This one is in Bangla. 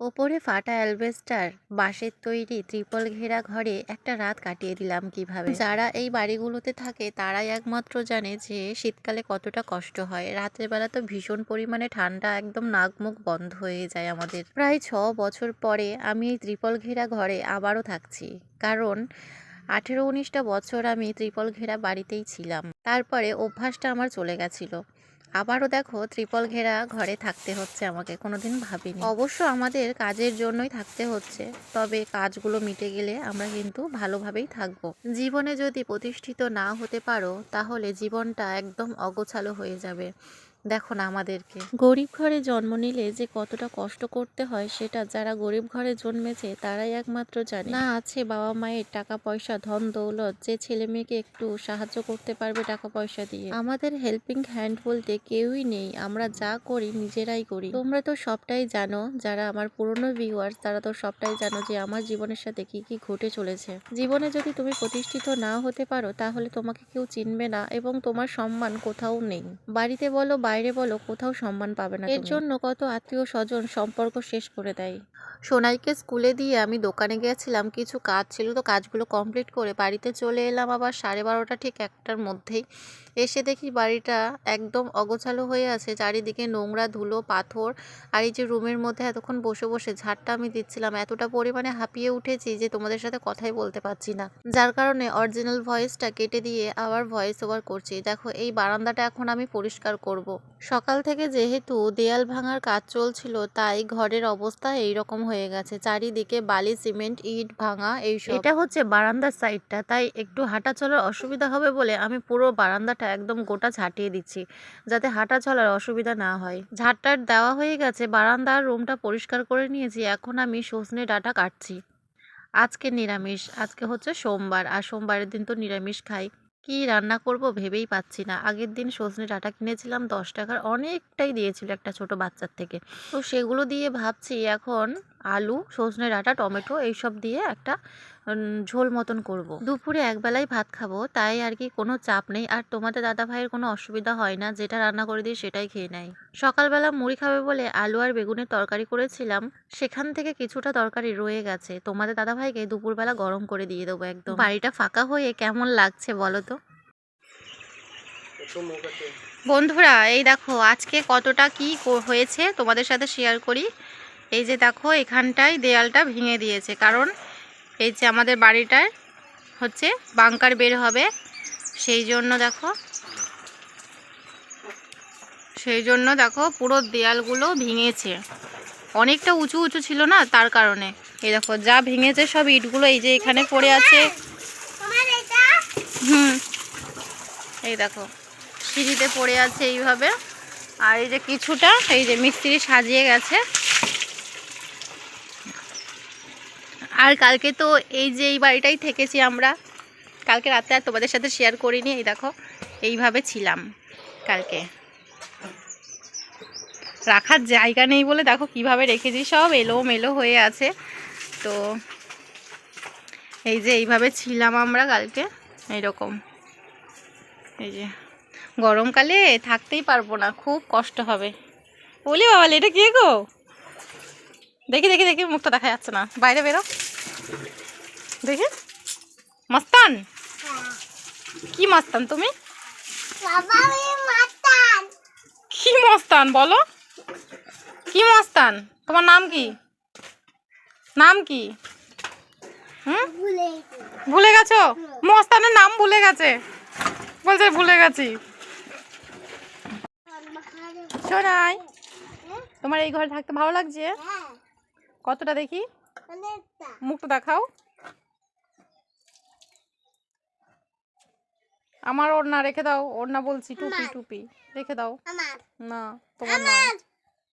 ওপরে ফাটা অ্যালবেস্টার, বাঁশের তৈরি ত্রিপল ঘেরা ঘরে একটা রাত কাটিয়ে দিলাম কীভাবে। যারা এই বাড়িগুলোতে থাকে, তারাই একমাত্র জানে যে শীতকালে কতটা কষ্ট হয়। রাতের বেলা তো ভীষণ পরিমাণে ঠান্ডা, একদম নাক মুখ বন্ধ হয়ে যায় আমাদের। প্রায় ছ বছর পরে আমি এই ত্রিপল ঘেরা ঘরে আবারও থাকছি। কারণ আঠেরো উনিশটা বছর আমি ত্রিপল ঘেরা বাড়িতেই ছিলাম। তারপরে অভ্যাসটা আমার চলে গেছিল। আবারও দেখো ত্রিপল ঘেরা ঘরে থাকতে হচ্ছে আমাকে, কোনোদিন ভাবিনি। অবশ্য আমাদের কাজের জন্যই থাকতে হচ্ছে, তবে কাজগুলো মিটে গেলে আমরা কিন্তু ভালোভাবেই থাকব। জীবনে যদি প্রতিষ্ঠিত না হতে পারো, তাহলে জীবনটা একদম অগোছালো হয়ে যাবে। দেখো না আমাদেরকে। গরিব ঘরে জন্ম নিলে যে কতটা কষ্ট করতে হয় সেটা যারা গরিব ঘরে জন্মেছে তারাই একমাত্র জানে। না আছে বাবা মায়ের টাকা পয়সা ধন দৌলত যে ছেলে মেয়েকে একটু সাহায্য করতে পারবে টাকা পয়সা দিয়ে। আমাদের হেল্পিং হ্যান্ড বলতে কেউই নেই আমরা যা করি নিজেরাই করি। তোমরা তো সবটাই জানো যারা আমার পুরনো ভিউয়ার্স তারা তো সবটাই জানো যে আমার জীবনের সাথে কি কি ঘটে চলেছে। জীবনে যদি তুমি প্রতিষ্ঠিত না হতে পারো তাহলে তোমাকে কেউ চিনবে না এবং তোমার সম্মান কোথাও নেই। বাড়িতে বলো বাইরে বলো কোথাও সম্মান পাবে না এর জন্য কত আত্মীয় স্বজন সম্পর্ক শেষ করে দেয়। সোনাইকে স্কুলে দিয়ে আমি দোকানে গিয়েছিলাম কিছু কাজ ছিল তো কাজগুলো কমপ্লিট করে বাড়িতে চলে এলাম আবার সাড়ে বারোটা ঠিক একটার মধ্যেই। এসে দেখি বাড়িটা একদম অগোছালো হয়ে আছে চারিদিকে নোংরা ধুলো পাথর আর এই যে রুমের মধ্যে এতক্ষণ বসে বসে ঝাড়টা আমি দিচ্ছিলাম এতটা পরিমাণে হাঁপিয়ে উঠেছি যে তোমাদের সাথে কথাই বলতে পারছি না। যার কারণে অরিজিনাল ভয়েসটা কেটে দিয়ে আবার ভয়েস ওভার করছি। দেখো এই বারান্দাটা এখন আমি পরিষ্কার করব। সকাল থেকে যেহেতু দেয়াল ভাঙার কাজ চলছিল, তাই ঘরের অবস্থা এই রকম হয়ে গেছে। চারিদিকে বালি, সিমেন্ট, ইট ভাঙা এই এটা হচ্ছে বারান্দার সাইডটা, তাই একটু হাঁটা চলার অসুবিধা হবে বলে আমি পুরো বারান্দাটা একদম গোটা ঝাঁটিয়ে দিচ্ছি, যাতে হাঁটা চলার অসুবিধা না হয়। ঝাড়টার দেওয়া হয়ে গেছে, বারান্দার রুমটা পরিষ্কার করে নিয়েছি, এখন আমি সজনে ডাটা কাটছি। আজকে নিরামিষ, আজকে হচ্ছে সোমবার, আর সোমবারের দিন তো নিরামিষ খাই। কি রান্না করব ভেবেই পাচ্ছি না। আগের দিন সজনে ডাটা কিনেছিলাম, দশ টাকার অনেকটাই দিয়েছিল একটা ছোট বাচ্চার থেকে। তো সেগুলো দিয়ে ভাবছি এখন আলু, সজনে ডাটা, টমেটো, এইসব দিয়ে একটা ঝোল মতন করব। দুপুরে একবেলাই ভাত খাব, তাই আর কি কোনো চাপ নেই। আর তোমাদের দাদা ভাইয়ের কোনো অসুবিধা হয় না, যেটা রান্না করে দিই সেটাই খেয়ে নেয়। সকালবেলা মুড়ি খাবে বলে আলু আর বেগুনের তরকারি করেছিলাম, সেখান থেকে কিছুটা তরকারি রয়ে গেছে। তোমাদের দাদা ভাইকে দুপুরবেলা গরম করে দিয়ে দেবো একদম। বাড়িটা ফাঁকা হয়ে কেমন লাগছে বলো তো? বন্ধুরা, এই দেখো, আজকে কতটা কি হয়েছে তোমাদের সাথে শেয়ার করি। এই যে দেখো, এখানটায় দেয়ালটা ভেঙে দিয়েছে। কারণ এই যে আমাদের বাড়িটায় হচ্ছে বাংকার বের হবে, সেই জন্য দেখো, সেই জন্য দেখো পুরো দেয়ালগুলো ভেঙেছে। অনেকটা উঁচু উঁচু ছিল না তার কারণে। এই দেখো, যা ভেঙেছে সব ইটগুলো এই যে এখানে পড়ে আছে। হুম, এই দেখো, সিঁড়িতে পড়ে আছে এইভাবে। আর এই যে কিছুটা, এই যে মিস্ত্রি সাজিয়ে গেছে। আর কালকে তো এই যে এই বাড়িটাই থেকেছি আমরা। কালকে রাতে আর তোমাদের সাথে শেয়ার করিনি, এই দেখো, এইভাবে ছিলাম কালকে। রাখার জায়গা নেই বলে দেখো কীভাবে রেখেছি, সব এলো মেলো হয়ে আছে। তো এই যে এইভাবে ছিলাম আমরা কালকে, এইরকম। এই যে, গরমকালে থাকতেই পারব না, খুব কষ্ট হবে। বলি বাবা এটা কে গো? দেখি দেখি দেখি, মুখটা দেখা যাচ্ছে না। বাইরে বেরো। দেখি। মাস্তান? কি মাস্তান তুমি? কি মস্তান বলো? কি মস্তান? তোমার নাম কি? নাম কি? হুম? ভুলে গেছো। মস্তানের নাম ভুলে গেছে। বলছে ভুলে গেছি। শোনাই তোমার এই ঘরে থাকতে ভালো লাগছে? কতটা দেখি? মুখটা দেখাও। আমার ওড়না রেখে দাও। ওড়না বলছি টুপি টুপি। রেখে দাও। না তোমার না